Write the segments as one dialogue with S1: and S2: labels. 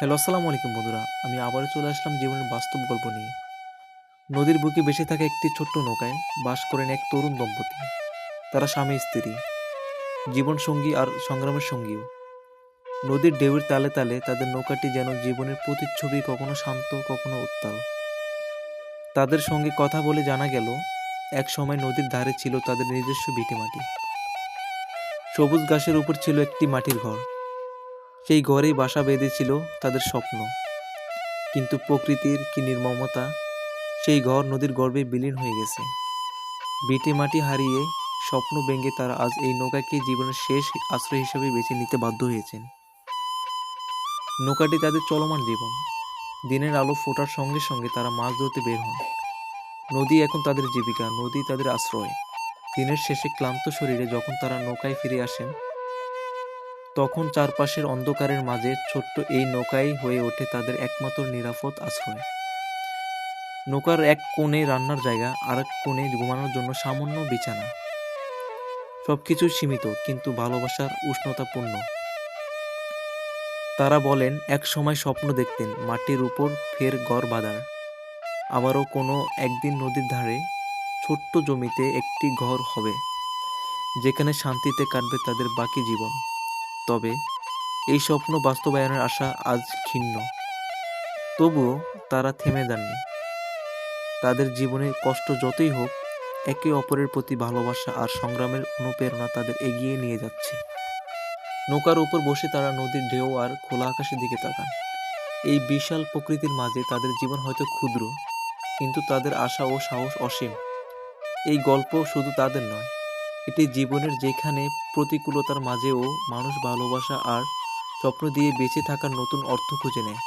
S1: Hello, আসসালামু আলাইকুম বন্ধুরা। আমি আবারও চলে আসলাম জীবনের বাস্তব গল্প নিয়ে। নদীর বুকে বেঁচে থাকা একটি ছোট্ট নৌকায় বাস করেন এক তরুণ দম্পতি। তারা স্বামী, স্ত্রী জীবন সঙ্গী আর সংগ্রামের সঙ্গীও। নদীর ঢেউয়ের তালে তালে তাদের নৌকাটি যেন জীবনের প্রতিচ্ছবি কখনো শান্ত, কখনো উত্তাল। তাদের সঙ্গে কথা বলে জানা গেল, এক সময় নদীর ধারে ছিল তাদের নিজস্ব ভিটেমাটি। সবুজ ঘাসের উপর ছিল একটি মাটির ঘর। সেই ঘরেই বাসা বেঁধেছিল তাদের স্বপ্ন। কিন্তু প্রকৃতির কি নির্মমতা, সেই ঘর নদীর গর্ভে বিলীন হয়ে গেছে। ভিটে মাটি হারিয়ে স্বপ্ন ভেঙে তারা আজ এই নৌকাকে জীবনের শেষ আশ্রয় হিসেবে বেছে নিতে বাধ্য হয়েছেন। নৌকাটি তাদের চলমান জীবন। দিনের আলো ফোটার সঙ্গে সঙ্গে তারা মাছ ধরতে বের হন। নদী এখন তাদের জীবিকা, নদী তাদের আশ্রয়। দিনের শেষে ক্লান্ত শরীরে যখন তারা নৌকায় ফিরে আসেন তখন চারপাশের অন্ধকারের মাঝে ছোট্ট এই নৌকাই হয়ে ওঠে তাদের একমাত্র নিরাপদ আশ্রয়। নৌকার এক কোণে রান্নার জায়গা আর এক কোণে ঘুমানোর জন্য সামান্য বিছানা। সবকিছু সীমিত, কিন্তু ভালোবাসার উষ্ণতাপূর্ণ। তারা বলেন, এক সময় স্বপ্ন দেখতেন, মাটির উপর ফের ঘর বাঁধার। আবারও কোনো একদিন নদীর ধারে ছোট্ট জমিতে একটি ঘর হবে, যেখানে শান্তিতে কাটবে তাদের বাকি জীবন। তবে এই স্বপ্ন বাস্তবায়নের আশা আজ ক্ষীণ। তবুও তারা থেমে যাননি। তাদের জীবনে কষ্ট যতই হোক, একে অপরের প্রতি ভালোবাসা আর সংগ্রামের অনুপ্রেরণা তাদের এগিয়ে নিয়ে যাচ্ছে। নৌকার উপর বসে তারা নদীর ঢেউ আর খোলা আকাশের দিকে তাকান। এই বিশাল প্রকৃতির মাঝে তাদের জীবন হয়তো ক্ষুদ্র, কিন্তু তাদের আশা ও সাহস অসীম। এই গল্প শুধু তাদের নয় এটি জীবনের যেখানে প্রতিকূলতার মাঝেও মানুষ ভালোবাসা আর স্বপ্ন দিয়ে বেঁচে থাকার নতুন অর্থ খুঁজে নেয়।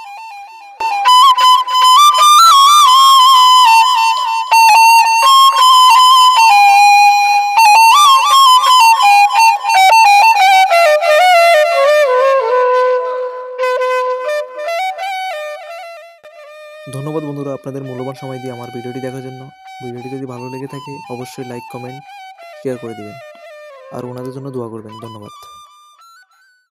S1: ধন্যবাদ বন্ধুরা আপনাদের মূল্যবান সময় দিয়ে আমার ভিডিওটি দেখার জন্য। ভিডিওটি যদি ভালো লেগে থাকে, অবশ্যই লাইক কমেন্ট শেয়ার করে দিবেন। আর ওনাদের জন্য দোয়া করবেন। ধন্যবাদ।